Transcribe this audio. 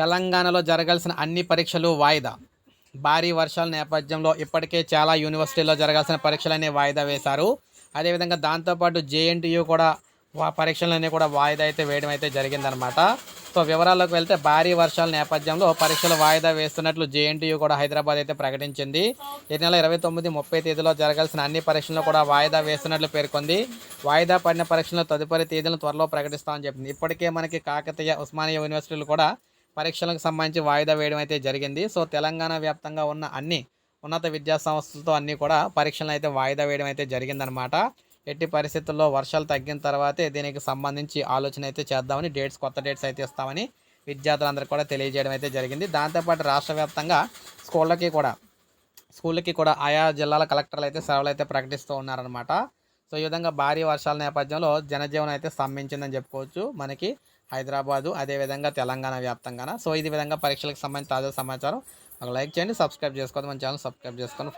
తెలంగాణలో జరగాల్సిన అన్ని పరీక్షలు వాయిదా. భారీ వర్షాల నేపథ్యంలో ఇప్పటికే చాలా యూనివర్సిటీల్లో జరగాల్సిన పరీక్షలన్నీ వాయిదా వేశారు. అదేవిధంగా దాంతోపాటు జేఎన్టీయూ కూడా వా పరీక్షలన్నీ కూడా వాయిదా అయితే వేయడం అయితే జరిగిందనమాట సో వివరాల్లోకి వెళ్తే భారీ వర్షాల నేపథ్యంలో పరీక్షలు వాయిదా వేస్తున్నట్లు జేఎన్టీయూ కూడా హైదరాబాద్ అయితే ప్రకటించింది. ఈ నెల ఇరవై తొమ్మిది ముప్పై తేదీలో జరగాల్సిన అన్ని పరీక్షలను కూడా వాయిదా వేస్తున్నట్లు పేర్కొంది. వాయిదా పడిన పరీక్షలను తదుపరి తేదీలను త్వరలో ప్రకటిస్తామని చెప్పింది. ఇప్పటికే మనకి కాకతీయ ఉస్మానియా యూనివర్సిటీలు కూడా పరీక్షలకు సంబంధించి వాయిదా వేయడం అయితే జరిగింది. సో తెలంగాణ వ్యాప్తంగా ఉన్న అన్ని ఉన్నత విద్యా సంస్థలతో అన్నీ కూడా పరీక్షలను అయితే వాయిదా వేయడం అయితే జరిగిందనమాట ఎట్టి పరిస్థితుల్లో వర్షాలు తగ్గిన తర్వాతే దీనికి సంబంధించి ఆలోచన అయితే చేద్దామని డేట్స్ కొత్త డేట్స్ అయితే ఇస్తామని విద్యార్థులందరికీ కూడా తెలియజేయడం అయితే జరిగింది. దాంతోపాటు రాష్ట్ర వ్యాప్తంగా స్కూళ్ళకి కూడా స్కూళ్ళకి కూడా ఆయా జిల్లాల కలెక్టర్లు అయితే సెలవులు అయితే ప్రకటిస్తూ ఉన్నారనమాట సో ఈ విధంగా భారీ వర్షాల నేపథ్యంలో జనజీవనం అయితే స్తంభించిందని చెప్పుకోవచ్చు మనకి హైదరాబాదు అదేవిధంగా తెలంగాణ వ్యాప్తంగా సో ఇది విధంగా పరీక్షలకు సంబంధించి తాజా సమాచారం. ఒక లైక్ చేయండి సబ్స్క్రైబ్ చేసుకోవద్దు మన ఛానల్ సబ్స్క్రైబ్ చేసుకొని